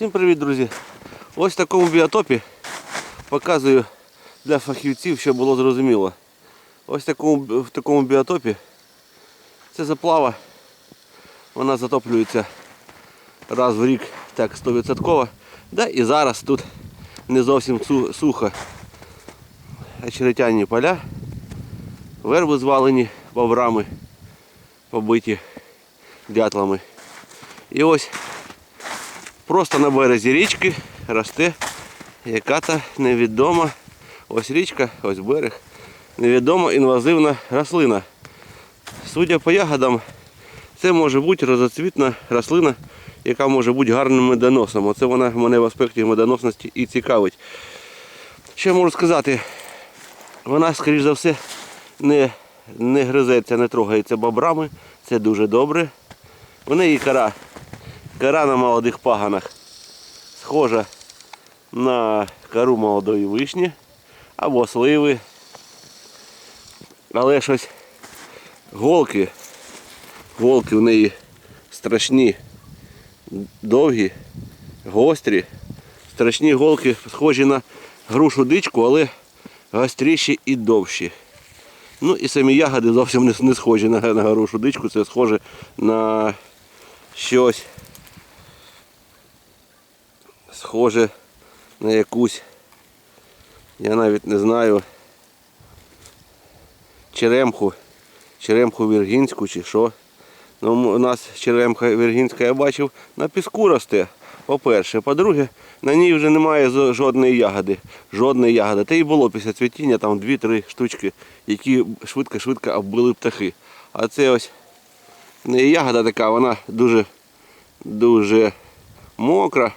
Всім привіт, друзі! Ось в такому біотопі показую для фахівців, щоб було зрозуміло. Ось в такому, в такому біотопі це заплава. Вона затоплюється раз в рік так 100%. Да, і зараз тут не зовсім сухо. Очеретяні поля, верби звалені бобрами, побиті дятлами. І ось Просто на березі річки росте яка-то невідома. Ось річка, ось берег. Невідома інвазивна рослина. Судя по ягодам, це може бути розоцвітна рослина, яка може бути гарним медоносом. Оце вона мене в аспекті медоносності і цікавить. Я можу сказати? Вона, скоріш за все, не, не гризеться, не трогається бобрами. Це дуже добре. В неї кора Кора на молодих паганах схожа на кору молодої вишні або сливи. Але щось голки, голки в неї страшні, довгі, гострі, страшні голки схожі на грушу дичку, але гостріші і довші. Ну і самі ягоди зовсім не, схожі на грушу дичку, це схоже на щось схоже на якусь, я навіть не знаю, черемху, черемху віргінську чи що. Ну, у нас черемха віргінська я бачив на піску росте. По-перше. По-друге, на ній вже немає жодної ягоди. Жодної ягоди. Та й було після цвітіння там 2-3 штучки, які швидко-швидко оббили птахи. А це ось в неї ягода така, вона дуже, дуже мокра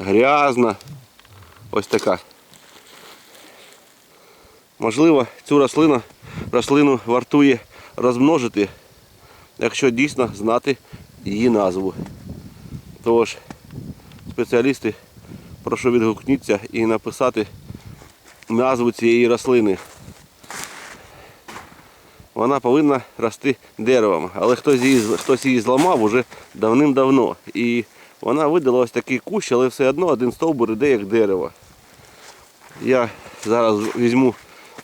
грязна. Ось така. Можливо, цю рослину, рослину вартує розмножити, якщо дійсно знати її назву. Тож, спеціалісти, прошу відгукніться і написати назву цієї рослини. Вона повинна рости деревом, але хтось її, хтось її зламав уже давним-давно. І вона видала ось такий кущ, але все одно один стовбур іде як дерево. Я зараз візьму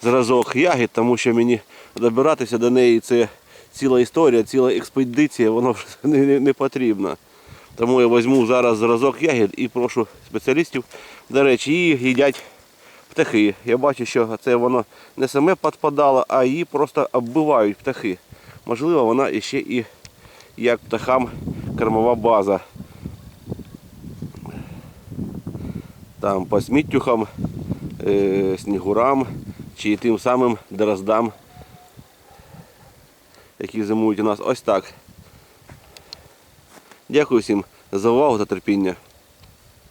зразок ягід, тому що мені добиратися до неї це ціла історія, ціла експедиція, воно не, не, не потрібно. Тому я візьму зараз зразок ягід і прошу спеціалістів. До речі, її їдять птахи. Я бачу, що це воно не саме підпадало, а її просто оббивають птахи. Можливо, вона іще і як птахам кормова база. Там по сміттюхам, е, снігурам чи тим самим дроздам, які зимують у нас ось так. Дякую всім за увагу та терпіння.